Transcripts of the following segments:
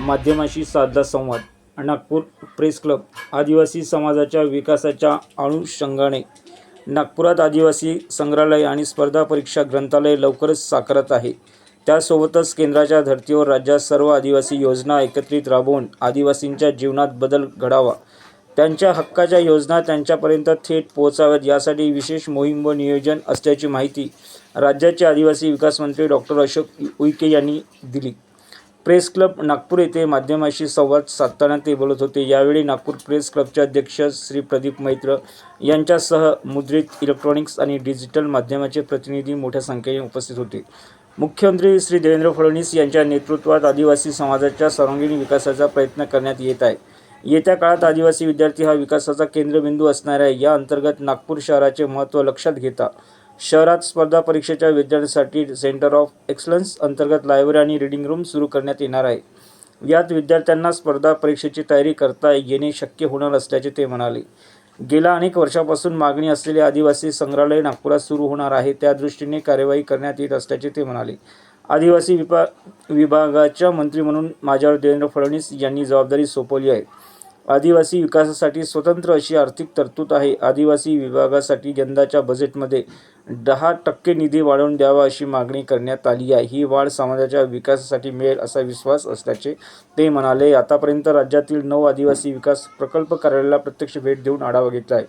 माध्यमाशी साधला संवाद. Nagpur press club आदिवासी समाजाच्या विकासाच्या अनुषंगाने नागपुरात आदिवासी संग्रहालय आणि स्पर्धा परीक्षा ग्रंथालय लवकरच साकारत आहे. त्यासोबतच केंद्राच्या धर्तीवर राज्यात सर्व आदिवासी योजना एकत्रित राबवून आदिवासींच्या जीवनात बदल घडावा. त्यांच्या हक्काच्या योजना त्यांच्यापर्यंत थेट पोहोचाव्यात यासाठी विशेष मोहीम व नियोजन असल्याची माहिती राज्याचे आदिवासी विकास मंत्री डॉक्टर अशोक उईके यांनी दिली. प्रेस क्लब नागपूर येथे माध्यमाशी संवाद साधताना ते बोलत होते. यावेळी नागपूर प्रेस क्लबचे अध्यक्ष श्री प्रदीप मैत्र यांच्यासह मुद्रित इलेक्ट्रॉनिक्स आणि डिजिटल माध्यमाचे प्रतिनिधी मोठ्या संख्येने उपस्थित होते. मुख्यमंत्री श्री देवेंद्र फडणवीस यांच्या नेतृत्वात आदिवासी समाजाच्या सर्वांगीण विकासाचा प्रयत्न करण्यात येत आहे. येत्या काळात आदिवासी विद्यार्थी हा विकासाचा केंद्रबिंदू असणार आहे. या अंतर्गत नागपूर शहराचे महत्त्व लक्षात घेता शहरात स्पर्धा परीक्षेच्या विद्यार्थ्यांसाठी सेंटर ऑफ एक्सलन्स अंतर्गत लायब्ररी आणि रीडिंग रूम सुरू करण्यात येणार आहे. यात विद्यार्थ्यांना स्पर्धा परीक्षेची तयारी करता येणे शक्य होणार असल्याचे ते म्हणाले. गेल्या अनेक वर्षापासून मागणी असलेले आदिवासी संग्रहालय नागपुरात सुरू होणार आहे त्या दृष्टीने कार्यवाही करण्यात येत असल्याचे ते म्हणाले. आदिवासी विभा विभागाच्या मंत्री म्हणून माझ्यावर देवेंद्र फडणवीस यांनी जबाबदारी सोपवली आहे. आदिवासी विकासासाठी स्वतंत्र अशी आर्थिक तरतूद आहे. आदिवासी विभागासाठी यंदाच्या बजेटमध्ये दहा टक्के निधी वाढवून द्यावा अशी मागणी करण्यात आली आहे. ही वाढ समाजाच्या विकासासाठी मिळेल असा विश्वास असल्याचे ते म्हणाले. आतापर्यंत राज्यातील नऊ आदिवासी विकास प्रकल्प कार्यालयाला प्रत्यक्ष भेट देऊन आढावा घेतला आहे.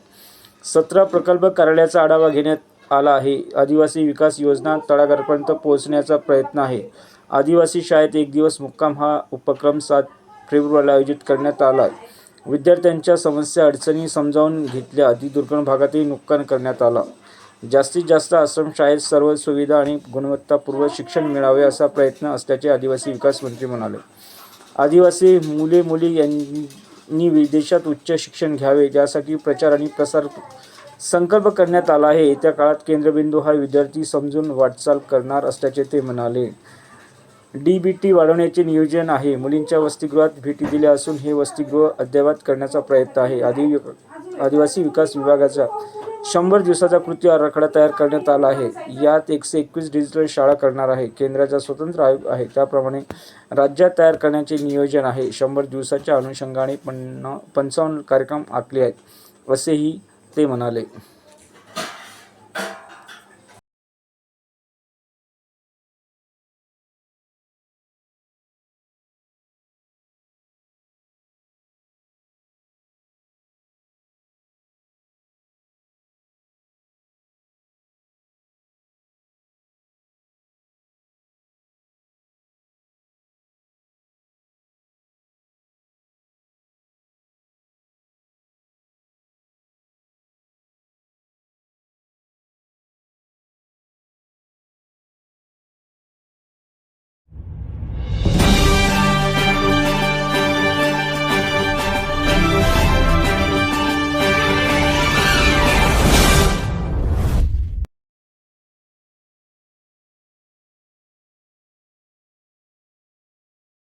सतरा प्रकल्प कार्यालयाचा आढावा घेण्यात आला आहे. आदिवासी विकास योजना तळागाळापर्यंत पोहोचण्याचा प्रयत्न आहे. आदिवासी शाळेत एक दिवस मुक्काम हा उपक्रम सात फेब्रुवारीला आयोजित करण्यात आला आहे. विद्यार्थ्यांच्या समस्या अडचणी समजावून घेतल्या. अतिदुर्गम भागातही नुकसान करण्यात आला. जास्तीत जास्त आश्रमशाळेत सर्व सुविधा आणि गुणवत्तापूर्व शिक्षण मिळावे असा प्रयत्न असल्याचे आदिवासी विकास मंत्री म्हणाले. आदिवासी मुले मुली यांनी विदेशात उच्च शिक्षण घ्यावे यासाठी प्रचार आणि प्रसार संकल्प करण्यात आला आहे. येत्या काळात केंद्रबिंदू हा विद्यार्थी समजून वाटचाल करणार असल्याचे ते म्हणाले. डी बी टी वाढवण्याचे नियोजन आहे. मुलींच्या वसतिगृहात भेटी दिल्या असून हे वसतिगृह अद्ययावत करण्याचा प्रयत्न आहे. आदि आदिवासी विकास विभागाचा शंभर दिवसाचा कृती आराखडा तयार करण्यात आला आहे. यात एकशे एकवीस डिजिटल शाळा करणार आहे. केंद्राचा स्वतंत्र आयोग आहे. त्याप्रमाणे राज्यात तयार करण्याचे नियोजन आहे. शंभर दिवसाच्या अनुषंगाने पन्ना पंचावन्न कार्यक्रम आखले आहेत असेही ते म्हणाले.